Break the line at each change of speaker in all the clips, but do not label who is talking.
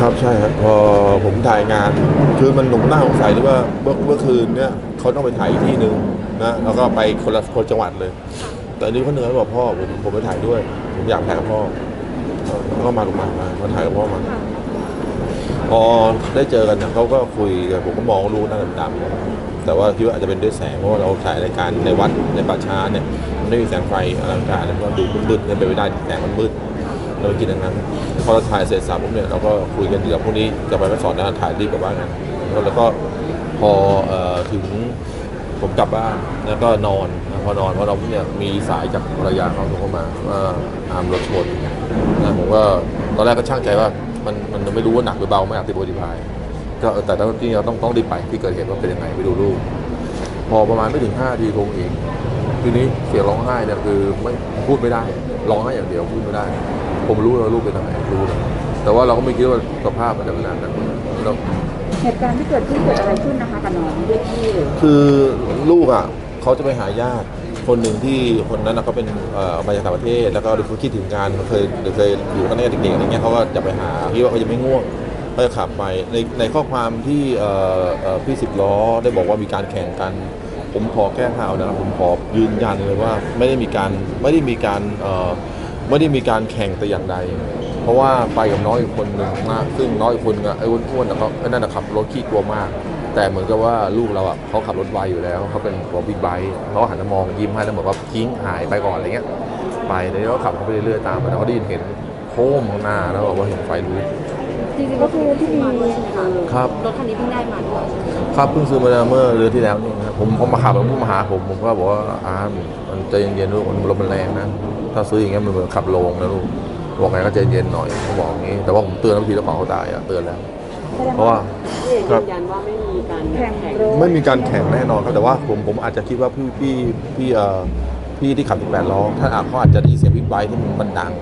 ครับใช่ครับพอผมถ่ายงาน คือมันหนุ่มหน้าสงสัยที่ว่าเมื่อเมื่อคืนเนี่ยเขาต้องไปถ่ายอีกที่หนึ่งนะแล้วก็ไปคนละคนจังหวัดเลย แต่อันนี้เขาเหนื่อยบอกพ่อผมผมไปถ่ายด้วย ผมอยากถ่ายกับพ่อเขาก็มาลงมามามาถ่ายกับพ่อมาพอได้เจอกันเนี่ยเขาก็คุยกันผมก็มองรูหน้าดำๆแต่ว่าคิดว่าอาจจะเป็นด้วยแสงเพราะว่าเราถ่ายรายการในวัดในป่าช้าเนี่ยมันไม่มีแสงไฟอลังการแล้วก็ดูมืดๆเนี่ยเป็นไปได้แสงมันมืดเราคิดอย่างนั้น อเราถ่ายเสร็จสับปุ๊บเนี่ยเราก็คุยกันเดี๋ยวพรุ่งนี้จะไปแม่สอนนะถ่ายรีบกลับบ้านกันแล้วก็พออถึงผมกลับบ้านแล้วก็นอนพอนอนพอนอนเนี่ยมีสายจากภรรยาเขาโทรเข้ามาว่าอามรถชนนะผมก็ตอนแรกก็ช่างใจว่ามันมันไม่รู้ว่าหนักหรือเบาไม่อยากติดโบดีพายก็แต่ตอนที่เราต้องต้องรีบไปที่เกิดเหตุว่าเป็นยังไงไปดูลูกพอประมาณไม่ถึง5นาทีโทรเองทีนี้เสียงร้องไห้เนี่ยคือไม่พูดไม่ได้ร้องไห้อย่างเดียวพูดไม่ได้ ผมรู้แล้วลูกเป็นยังไงรู้เลยแต่ว่าเราก็ไม่คิดว่าสภาพมันจะขนาดนั้นเรา
เหตุการณ์ที่เกิดขึ้นเกิดอะไรขึ้นนะคะกับน้องเด็กที่หรือ
คือลูกอะเขาจะไปหาญาติคนหนึ่งที่คนนั้นน่ะเขาเป็นเอ่อมาจากต่างประเทศ แล้วก็เขาคิดถึงการเคยเคยอยู่กันตั้งแต่เด็กๆอะไรเงี้ยเขาก็จะไปหาพี่ว่าเขาจะไม่ง่วงเขาจะขับไปในในข้อความที่เอ่อเอ่อพี่สิบล้อได้บอกว่ามีการแข่งกัน ผมขอแก้ข่าวนะครับผมขอยืนยันเลยว่าไม่ได้มีการไม่ได้มีการเอ่อ ไม่ได้มีการแข่งแต่อย่างใด เพราะว่าไปกับน้อยอีกคนหนึ่งมากซึ่งน้อยอีกคนนึงอะไอ้อ้วนๆอะเขาไอ้นั่นอะขับรถขี้กลัวมาก แต่เหมือนกับว่าลูกเราอะเขาขับรถไวอยู่แล้วเขาเป็นหัวบิ๊กไบค์เขาหันมามองยิ้มให้แล้วเหมือนว่าทิ้งหายไปก่อนอะไรเงี้ยไปแล้วก็ขับเขาไปเรื่อยๆตามไปแล้วเขาได้ยินเห็นโค้งข้างหน้าแล้วบอกว่าเห็นไฟลุก
จริงๆก็คือที่มี
ครับ
รถคันนี้เพิ่งได้มาด้วย
ครับเพิ่งซื้อมาเมื่อเดือนที่แล้วนี่ครับผมผมมาขับแล้วผมมาหาผมผมก็บอกว่าอาร์มมันใจเย็นๆลูกมันลมมันแรงนะถ้าซื้ออย่างเงี้ยมันเหมือนขับโลงนะลูกบอกไงก็ใจเย็นหน่อยเขาบอกอย่างงี้ แต่ว่าผมเตือนแล้วทีแล้วของเขาตายอะเตือนแล้ว เพราะว่า
พี่เอกยืนยันว่าไม่มีการ
แข่ง
แข่ง
รถ
ไม่มีการแข่งแน่นอนครับแต่ว่าผมผมอาจจะคิดว่าพี่พี่พี่เอ่อพี่ที่ขับแปดล้อท่านอาจเขาอาจจะได้ยินเสียงบิ๊กไบค์ที่มันดัง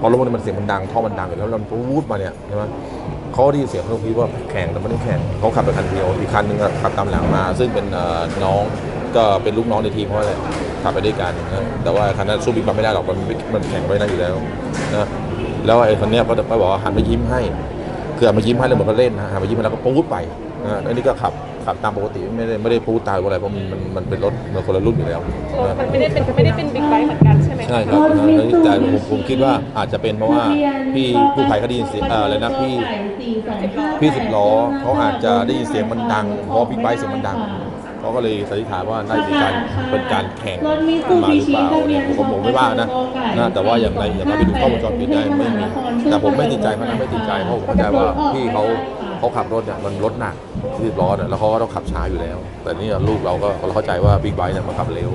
พอรถมันมันเสียงมันดังท่อมันดังอยู่แล้วมันวูดมาเนี่ยใช่ไหมเขาได้ยินเสียงเขาคิดว่าแข่งแต่ไม่ได้แข่งเขาขับไปคันเดียวอีกคันหนึงขับตามหลังมา ซึ่งเป็นน้องก็เป็นลูกน้องในทีมเพราะอะไรขับไปด้วยกันนะแต่ว่าคันนั้นสู้บิ๊กไบไม่ได้หรอกมันมันแข่งไว้ได้อยู่แล้วนะแล้วไอ้คนเนี้ยก็ไปบอกหันไปยิ้มให้คือหันมายิ้มให้แล้วเหมือนก็เล่นนะหันมายิ้มแล้วก็ปูดไปนะอันนี้ก็ขับ ขับตามปกติไม่ได้ไม่ได้ปูดตายอะไรเพราะมันมันมันเป็นรถมันคนละรุ่นอยู่แล้วนะ
มันไม่ได้เป็นไม่ได้เป็นบิ๊กไบค์เหมือนกันใช่ไหม
ใช่ครับนะแล้วแต่ผมผมคิดว่าอาจจะเป็นเพราะว่าพี่ผู้ภัยเขาได้ยินเสียงเอ่ออะไรนะพี่พี่สิบล้อเขาอาจจะได้ยินเสียงมันดังเพราะบิ๊กไบค์เสียงมันดังเขาก็เลยสันนิษฐานว่าน่าจะเป็นการเป็นการแข่งมาหรือเปล่าเนี่ยผมก็ผมไม่ว่านะนะแต่ว่าอย่างไรอย่างไรไปดูกล้องวงจรปิดได้ไม่มีแต่ผมไม่ติดใจเขานะไม่ติดใจเพราะผมเข้าใจว่าพี่เขา เขาขับรถเนี่ยมันรถหนักที่ร้อนเนี่ยแล้วเขาก็ต้องขับช้าอยู่แล้ว แต่นี่ลูกเราก็เราเข้าใจว่าบิ๊กไบค์เนี่ยมันขับเร็ว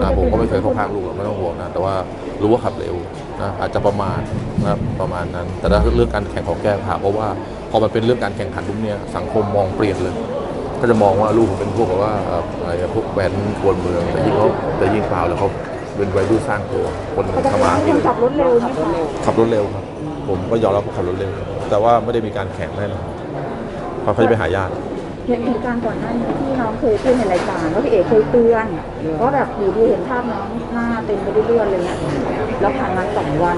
นะผมก็ไม่เคยเข้าข้างลูกหรอกไม่ต้องห่วงนะแต่ว่ารู้ว่าขับเร็วนะอาจจะประมาทนะครับประมาณนั้น แต่ถ้าเรื่องการแข่งของแก้ผ้าเพราะว่าพอมันเป็นเรื่องการแข่งขันปุ๊บเนี่ยสังคมมองเปลี่ยนเลย ก็จะมองว่าลูกผมเป็นพวกแบบว่าเอ่ออะไรอะพวกแว้นกวนเมืองแต่ยิ่งเขาแต่ยิ่งเปล่าแล้วเขาเป็นวัยรุ่นสร้างตัวคนหนึ่ง
แต่
ทำมาหา
ว่า
กิ
ยั
น
งขับรถเร็วนี่ค่ะ
ขับรถเร็วครับผมก็ยอมรับว่าขับรถเร็ว แต่ว่าไม่ได้มีการแข่งแน่นอน เพราะเขาจะไปหาญาติ
เหตุการณ์ก่อนหน้านี้ที่น้องเคยพูดในรายการว่าพี่เอกเคยเตือนว่าแบบอยู่ดีเห็นภาพน้องหน้าเต็มไปด้วยเลือดเลยเนี่ยแล้วผ่านมาสองวัน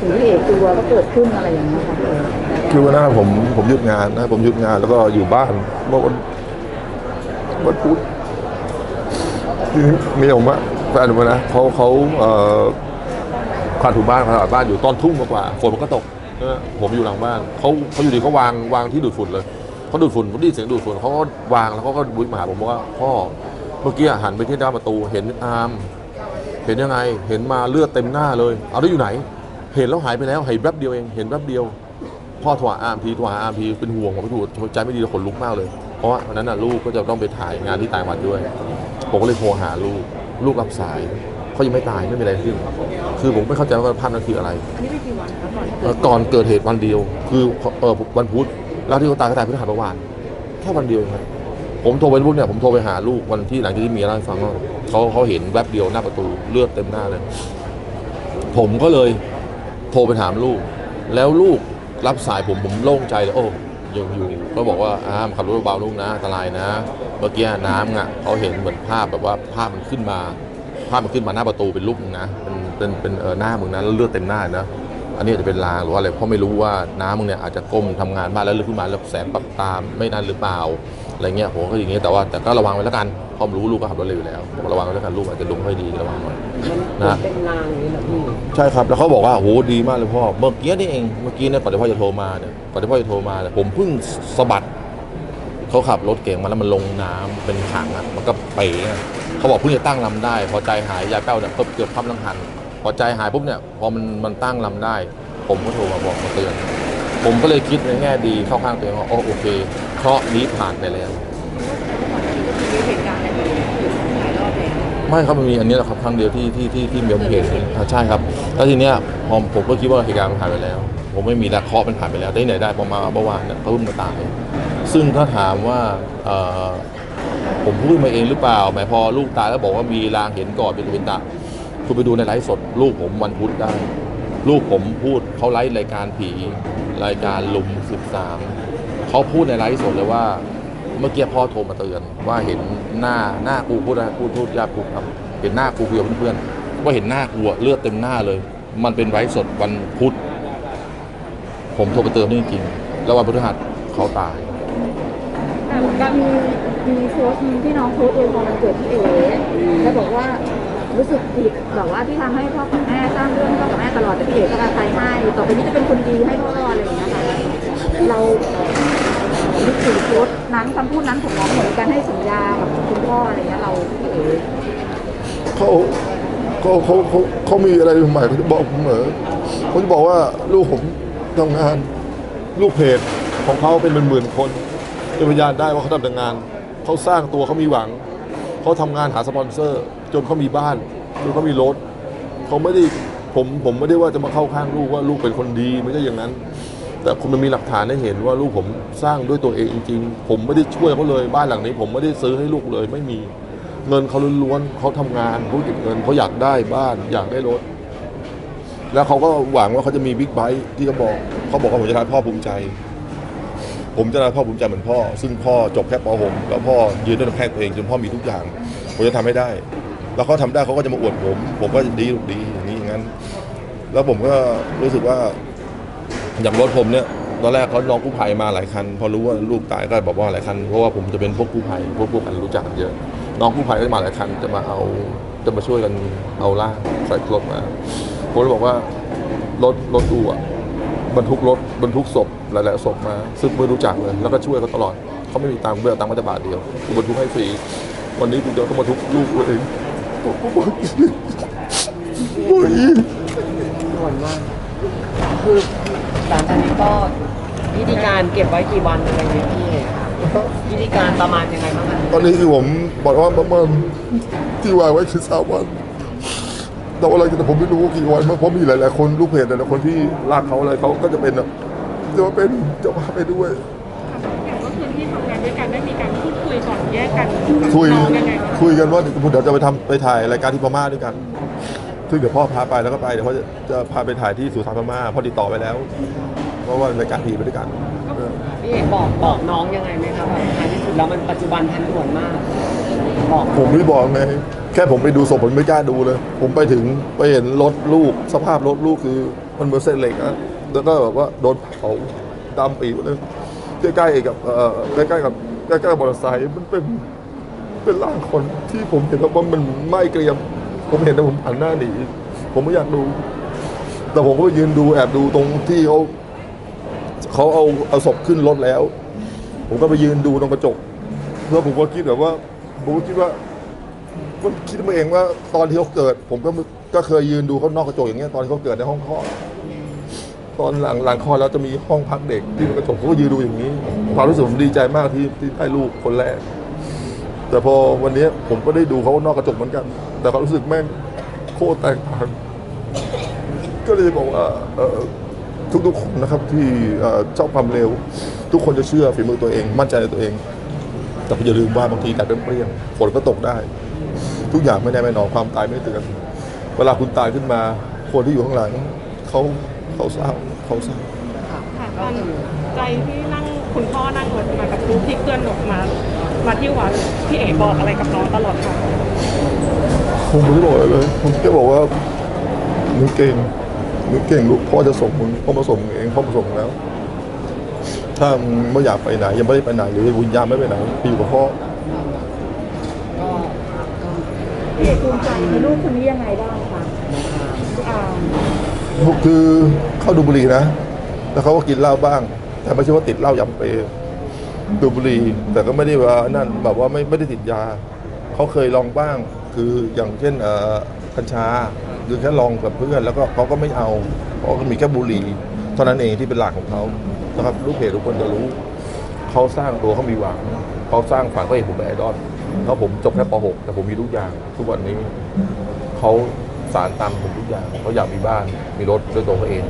ถึงพี่เอกตัวก็เกิดขึ้นอะไรอย่างเงี้ยค่ะพี่เอก
คือวันนั้นผมผมหยุดงานนะผมหยุดงานแล้วก็อยู่บ้านเมื่อวันวันพุธทีนี้เมียผมอะแฟนผมอะนะเขาเขาเอ่อผ่านถูบ้านผ่านบ้านอยู่ตอนทุ่มกว่าฝนมันก็ตก นะผมอยู่หลังบ้านเขาเขาอยู่ดีเขาวางวางที่ดูดฝุ่นเลยเขาดูดฝุ่นผมได้ยินเสียงดูดฝุ่นเขาก็วางแล้วเขาก็บุยมาหาผมบอกว่าพ่อเมื่อกี้หันไปที่ด้านประตูเห็นอาม เห็นยังไง เห็นมาเลือดเต็มหน้าเลย เอาได้อยู่ไหน เห็นแล้วหายไปแล้วเห็นแป๊บเดียวเองเห็นแป๊บเดียว พ่อโทรหาอามทีโทรหาอามทีเป็นห่วงผมไม่ถูกใจไม่ดีขนลุกมากเลย เพราะว่าวันนั้นน่ะลูกก็จะต้องไปถ่ายงานที่ต่างจังหวัดด้วย ผมก็เลยโทรหาลูกลูกรับสาย เขายังไม่ตายไม่มีอะไรขึ้น คือผมไม่เข้าใจว่าภาพนั้นคืออะไร
อันนี้เป็นกี่วันคะก่อน
เอ่อก่อนเกิดเหตุวันเดียว คือเออวันพุธแล้วที่เขาตายก็ตายพฤหัสเมื่อวานแค่วันเดียวเองครับผมโทรไปพุธเนี่ยผมโทรไปหาลูกวันที่หลังจากที่เมียเล่าให้ฟังว่าเขาเขาเห็นแวบเดียวหน้าประตูเลือดเต็มหน้าเลย ผมก็เลยโทรไปถามลูก แล้วลูกรับสายผมผมโล่งใจเลยโอ้ยังอยู่ก็บอกว่าอ้ามขับรถเบาๆลูกนะอันตรายนะ เมื่อกี้น้ำอะเขาเห็นเหมือนภาพแบบว่าภาพมันขึ้นมา ภาพมันขึ้นมาหน้าประตูเป็นรูปมึงนะเป็นเป็นเป็นเออหน้ามึงนะแล้วเลือดเต็มหน้านะอันนี้อาจจะเป็นลางหรือว่าอะไรเพราะไม่รู้ว่าน้ามึงเนี่ยอาจจะก้มทำงานบ้านแล้วลึกขึ้นมาแล้วแสงปรับตามไม่นั่นหรือเปล่าอะไรเงี้ยผมก็อย่างเงี้ยแต่ว่าแต่ก็ระวังไว้แล้วกันเพราะรู้ลูกก็ขับรถเร็วอยู่แล้วผมระวังไว้แล้วกันลูกอาจจะลุงไม่ค่อยดีระวังหน่อย
มัน
นะ
เป็นรางอย่างนี้เหรอพี่
ใช่ครับ แล้วเขาบอกว่าโหดีมากเลยพ่อ เมื่อกี้นี่เอง เมื่อกี้เนี่ยก่อนที่พ่อจะโทรมาเนี่ย ก่อนที่พ่อจะโทรมาเนี่ย ผมเพิ่งสะบัด เขาขับรถเก่งมาแล้วมันลงน้ำเป็นขังอะ มันก็เป๋อะ เขาบอกเพิ่งจะตั้งลำได้ พอใจหายยายแป้วเนี่ยเกือบเกือบพับลังหัน พอใจหายปุ๊บเนี่ยพอมันมันตั้งลำได้ ผมก็โทรมาบอกมาเตือน ผมก็เลยคิดในแง่ดีเข้าข้างตัวเองว่าโอ้โอเคเคราะห์นี้ผ่านไปแล้ว
มีเหตุการณ์อะไรอยู่หลายรอบแล้ว
ไม่ครับมันมีอันนี้แหละครับครั้งเดียวที่ที่ที่ที่มีเห็นอ่าใช่ครับแล้วทีเนี้ยพอผมก็คิดว่าเหตุการณ์มันผ่านไปแล้ว ผมไม่มีแล้วเคราะห์มันผ่านไปแล้วได้ไหนได้พอมาเมื่อวานเนี่ยเขาเพิ่งมาตายซึ่งถ้าถามว่าเอ่อ ผมพูดมาเองหรือเปล่าหมายพอลูกตายแล้วบอกว่ามีลางเห็นก่อนเป็นเป็นตาคุณไปดูในไลฟ์สด ลูกผมวันพุธได้ ลูกผมพูดเขาไลฟ์รายการผีรายการลุมสิบสามเขาพูดในไลฟ์สดเลยว่า เมื่อกี้พ่อโทรมาเตือนว่าเห็นหน้าหน้ากูพูดนะพูดพูดยาพูดครับเห็นหน้ากูคุยกับเพื่อนๆว่าเห็นหน้ากูเลือดเต็มหน้าเลย มันเป็นไร้สดวันพุธผมโทรไปเตือนนี่จริงๆแล้ววันพฤหัสเขาตาย
ก็มีมีโพสต์หนึงที่น้องโพสต์อวยพรวันเกิดพี่เอ๋แล้วบอกว่ารู้สึกผิดแบบว่าที่ทำให้พ่อกับแม่สร้างเรื่องพ่อกับแม่ตลอดแต่พี่เอ๋ก็อภัยให้ต่อไปนี้จะเป็นคนดีให้พ่ออะไรอย่างเงี้ยค่ะเรานึกถึงโพสต์นั้นคำพูดนั้นของน้องเหมือนกันให้สัญญากับคุณพ่ออะไรเงี้ยเราพี่เอ๋
เขาเขาเขาเขาเขามีอะไรใหม่เขาจะบอกผมเหมอเขาจะบอกว่าลูกผมทำงาน ลูกเพจของเขาเป็นหมื่นๆคน เป็นพยานได้ว่าเขาทำแต่งาน เขาสร้างตัวเขามีหวัง เขาทำงานหาสปอนเซอร์ จนเขามีบ้านจนเขามีรถ เขาไม่ได้ผมผมไม่ได้ว่าจะมาเข้าข้างลูกว่าลูกเป็นคนดีไม่ใช่อย่างนั้น แต่คุณมันมีหลักฐานให้เห็นว่าลูกผมสร้างด้วยตัวเองจริงๆผมไม่ได้ช่วยเขาเลยบ้านหลังนี้ ผมไม่ได้ซื้อให้ลูกเลย ไม่มีเงินเขาล้วนๆเขาทำงานเขาเก็บเงินเขาอยากได้บ้านอยากได้รถ แล้วเขาก็หวังว่าเขาจะมีบิ๊กไบค์ที่เขาบอกเขาบอกว่าผมจะทำให้พ่อภูมิใจ ผมจะทำให้พ่อภูมิใจเหมือนพ่อ ซึ่งพ่อจบแค่ป .6 แล้วพ่อยืนด้วยลำแข้งตัวเองจนพ่อมีทุกอย่าง ผมจะทำให้ได้ แล้วเขาทำได้เขาก็จะมาอวดผม ผมก็ดีดีอย่างนี้อย่างนั้น แล้วผมก็รู้สึกว่าอย่างรถผมเนี่ยตอนแรกเขาน้องกู้ภัยมาหลายคัน พอรู้ว่าลูกตายก็บอกว่าหลายคันเพราะว่าผมจะเป็นพวกกู้ภัยพวกพวกกันรู้จักกันเยอะ น้องกู้ภัยก็มาหลายคันจะมาเอาจะมาช่วยกันเอาล่างใส่รถมาผมเลยบอกว่ารถรถดูอะ บรรทุกรถบรรทุกศพหลายๆศพมา ซึ่งไม่รู้จักเลยแล้วก็ช่วยเขาตลอดเขาไม่มีตังค์เบื่อตังค์มาแต่บาทเดียวกูบรรทุกให้ฟรีวันนี้กูจะต้องบรรทุกลูกกูเองผมก็บอกโอ้ย
ด่วนมากคือหลังจากนี้ก็วิธีการเก็บไว้กี่วันอะไรอย่างเงี้ยพี่วิธีการประมาณยังไงบ้างคะ
ตอนนี้คือผมบอกว่าประมาณที่วางไว้คือสามวัน แต่ว่าอะไรแต่ผมไม่รู้ว่ากี่วันเพราะมีหลายๆคนลูกเพจหลายๆคนที่ลากเขาอะไรเขาก็จะเป็นแบบจะมาเป็นจะมาไปด้วย
อย่างเมื่อคืนที่ทำงานด้วยกันได้มีการพูดคุยก่อนแยกกัน
คุย
น้องยังไงบ้าง
คุยกันว่าเดี๋ยวจะไปทำไปถ่ายรายการที่พม่าด้วยกันซึ่งเดี๋ยวพ่อพาไปแล้วก็ไปเดี๋ยวเขาจะจะพาไปถ่ายที่สุสานพม่าพ่อติดต่อไปแล้วเพราะว่ารายการผีไปด้วยกันเออ
พี่เอกบอกบอกน้องยังไงไหมคะแบบท้ายที่สุดแล้วมันปัจจุบันทันด่วนมาก บอก
ผมไม่บอกไงแค่ผมไปดูศพผมไม่กล้าดูเลย ผมไปถึงไปเห็นรถลูก สภาพรถลูกคือมันเหมือนเส้นเหล็กอะแล้วก็แบบว่าโดนเผาดำปีหมดเลยใกล้ๆกับเอ่อใกล้ๆกับใกล้ๆกับมอเตอร์ไซค์มันเป็นเป็นร่างคนที่ผมเห็นแล้วว่ามันไหม้เกรียม ผมเห็นแต่ผมหันหน้าหนีผมไม่อยากดู แต่ผมก็ไปยืนดูแอบดูตรงที่เขาเขาเอาเอาศพขึ้นรถแล้ว ผมก็ไปยืนดูตรงกระจกแล้วผมก็คิดแบบว่า ผมคิดว่าก็คิดมาเองว่าตอนที่เขาเกิด ผมก็ก็เคยยืนดูเขานอกกระจกอย่างเงี้ยตอนที่เขาเกิดในห้องคลอดตอนหลังหลังคลอดแล้วจะมีห้องพักเด็กที่เป็นกระจกผมก็ยืนดูอย่างนี้ ความรู้สึกผมดีใจมากที่ที่ได้ลูกคนแรก แต่พอวันนี้ผมก็ได้ดูเขานอกกระจกเหมือนกัน แต่ความรู้สึกแม่งโคตรแตกต่างก็เลยบอกว่าทุกๆคนนะครับที่ชอบความเร็ว ทุกคนจะเชื่อฝีมือตัวเอง มั่นใจในตัวเอง แต่อย่าลืมว่าบางทีแดดเปรี้ยงๆฝนก็ตกได้ ทุกอย่างไม่แน่ไม่นอนความตายไม่เตือนเวลาคุณตายขึ้นมา คนที่อยู่ข้างหลังเขาเขาเศร้าเขาเศร้า
ค่ะตอนใจที่นั่งคุณพ่อนั่งรถมากับลูกที่เคลื่อนออกมา มาที่วัดพี่เอ๋บอกอะไรกับน้องตลอดค่ะ
ผมไม่ได้บอกอะไรเลยผมแค่บอกว่าหนูเก่งมึงเก่งลูกพ่อจะส่งมึงพ่อมาส่งมึงเองพ่อมาส่งมึงแล้ว ถ้ามึงไม่อยากไปไหนยังไม่ได้ไปไหนหรือวิญญาณไม่ไปไหนไปอยู่กับพ่อ
ก็ก็
พี่เอกภูมิใจในลูกคนนี้ยังไงบ้างคะอ่า
คือเขาดูบุหรี่นะ แล้วเขาก็กินเหล้าบ้าง แต่ไม่ใช่ว่าติดเหล้ายำเปดูบุหรี่แต่ก็ไม่ได้ว่านั่นแบบว่าไม่ไม่ได้ติดยาเขาเคยลองบ้าง คืออย่างเช่นเอ่อกัญชาคือแค่ลองกับเพื่อนแล้วก็เขาก็ไม่เอาเพราะก็มีแค่บุหรี่เท่านั้นเองที่เป็นหลักของเขา นะครับลูกเพจทุกคนจะรู้เขาสร้างตัวเขามีหวังเขาสร้างฝันก็เห็นผมเป็นไอดอลเพราะผมจบแค่ป .6 แต่ผมมีทุกอย่าง ทุกวันนี้เขาสารตามผมทุกอย่างเขาอยากมีบ้านมีรถด้วยตัวเขาเอง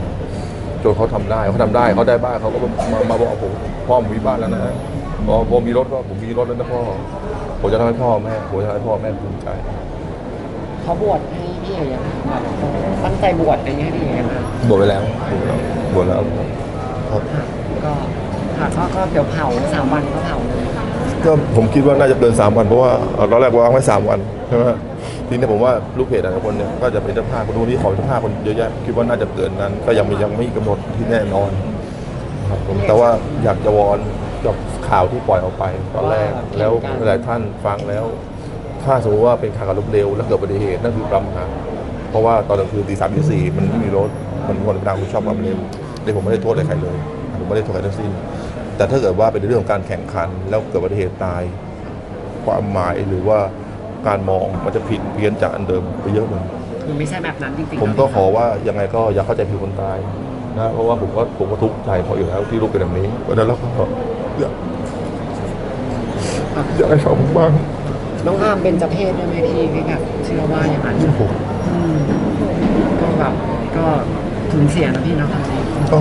จนเขาทำได้เขาทำได้เขาได้บ้านเขาก็มามาบอกผมพ่อผมมีบ้านแล้วนะพอผมมีรถก็ผมมีรถแล้วนะพ่อผมจะทำให้พ่อแม่ผมจะทำให้พ่อแม่ภูมิใจ
เขาบวชให้พี่เอ๋ยังแบบตั้งใจบวชอะไรอย่างเงี้ยให้พี่เอ๋นะ
บวชไปแล้วบวชแล้วครับ
ก็ค่ะก็ก็เดี๋ยวเผาสามวันก็เผาเลย
ก็ผมคิดว่าน่าจะเกินสามวัน เพราะว่าเอ่อตอนแรกวางไว้สามวันใช่ไหมทีนี้ผมว่าลูกเพจแต่ละคนเนี่ยก็จะเป็นเจ้าภาพคนนู้นที่ขอเจ้าภาพคนเยอะแยะคิดว่าน่าจะเกินนั้น ก็ยังมียังไม่กำหนดที่แน่นอนครับผมแต่ว่าอยากจะวอนกับข่าวที่ปล่อยออกไปตอนแรกแล้วหลายท่านฟังแล้ว ถ้าสมมติว่าเป็นข่าวกับรถเร็วแล้วเกิดอุบัติเหตุนั่นคือประมาทเพราะว่าตอนกลางคืนตีสามตีสี่มันไม่มีรถมันคนดังชอบความเร็วเลยผมไม่ได้โทษอะไรใครเลย ผมไม่ได้โทษใครทั้งสิ้น แต่ถ้าเกิดว่าเป็นเรื่องของการแข่งขัน แล้วเกิดอุบัติเหตุตาย ความหมายหรือว่าการมองมันจะผิดเพี้ยนจากอันเดิมไปเยอะเลย
คือไม่ใช่แบบนั้นจริงๆ
ผมก็ขอว่ายังไงก็อย่าเข้าใจผิดคนตายนะเพราะว่าผมก็ผมก็ทุกข์ใจพออยู่แล้วที่ลูกเป็นแบบนี้เพราะฉะนั้นแล้วก็อยากอยากให้เขาบ้าง
น้องอามเป็นเจเพศได้ไหมพี่พี่แบบเชื่อว่าอย่างนั้น
ที่ผม
อืมก็แบบก็สูญเสียนะพี่เนาะตอนนี้
ก็